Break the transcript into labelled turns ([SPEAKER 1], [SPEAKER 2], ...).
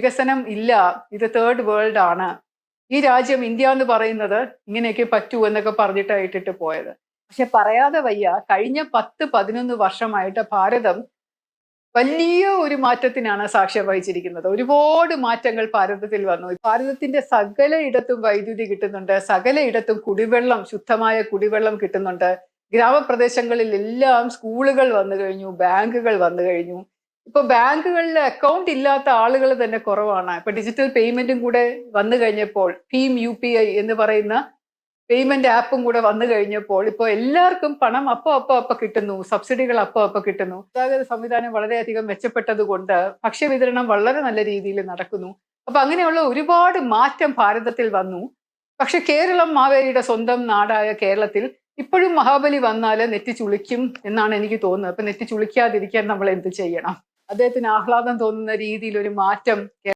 [SPEAKER 1] വികസനം ഇല്ല. ഇത് തേർഡ് വേൾഡ് ആണ്. ഈ രാജ്യം ഇന്ത്യ എന്ന് പറയുന്നത് ഇങ്ങനെയൊക്കെ പറ്റൂ എന്നൊക്കെ പറഞ്ഞിട്ടാണ് ഇട്ടിട്ട് പോയത്. പക്ഷെ പറയാതെ വയ്യ കഴിഞ്ഞ പത്ത് പതിനൊന്ന് വർഷമായിട്ട് ഭാരതം വലിയ ഒരു മാറ്റത്തിനാണ് സാക്ഷ്യം വഹിച്ചിരിക്കുന്നത്. ഒരുപാട് മാറ്റങ്ങൾ ഭാരതത്തിൽ വന്നു. ഭാരതത്തിന്റെ സകല ഇടത്തും വൈദ്യുതി കിട്ടുന്നുണ്ട്. സകല ഇടത്തും കുടിവെള്ളം ശുദ്ധമായ കുടിവെള്ളം കിട്ടുന്നുണ്ട്. ഗ്രാമപ്രദേശങ്ങളിൽ എല്ലാം സ്കൂളുകൾ വന്നു കഴിഞ്ഞു ബാങ്കുകൾ വന്നു കഴിഞ്ഞു. ഇപ്പൊ ബാങ്കുകളിൽ അക്കൗണ്ട് ഇല്ലാത്ത ആളുകൾ തന്നെ കുറവാണ്. ഇപ്പൊ ഡിജിറ്റൽ പേയ്മെന്റും കൂടെ വന്നു കഴിഞ്ഞപ്പോൾ ഭീം യു പി ഐ എന്ന് പറയുന്ന പേയ്മെന്റ് ആപ്പും കൂടെ വന്നു കഴിഞ്ഞപ്പോൾ ഇപ്പോൾ എല്ലാവർക്കും പണം അപ്പോ അപ്പോ അപ്പൊ കിട്ടുന്നു സബ്സിഡികൾ അപ്പോ അപ്പൊ കിട്ടുന്നു. ഗതാഗത സംവിധാനം വളരെയധികം മെച്ചപ്പെട്ടത് കൊണ്ട് ഭക്ഷ്യവിതരണം വളരെ നല്ല രീതിയിൽ നടക്കുന്നു. അപ്പൊ അങ്ങനെയുള്ള ഒരുപാട് മാറ്റം ഭാരതത്തിൽ വന്നു. പക്ഷെ കേരളം മാവേലിയുടെ സ്വന്തം നാടായ കേരളത്തിൽ ഇപ്പോഴും മഹാബലി വന്നാൽ നെറ്റി ചുളിക്കും എന്നാണ് എനിക്ക് തോന്നുന്നത്. അപ്പൊ നെറ്റി ചുളിക്കാതിരിക്കാൻ നമ്മൾ എന്ത് ചെയ്യണം? അദ്ദേഹത്തിന് ആഹ്ലാദം തോന്നുന്ന രീതിയിൽ ഒരു മാറ്റം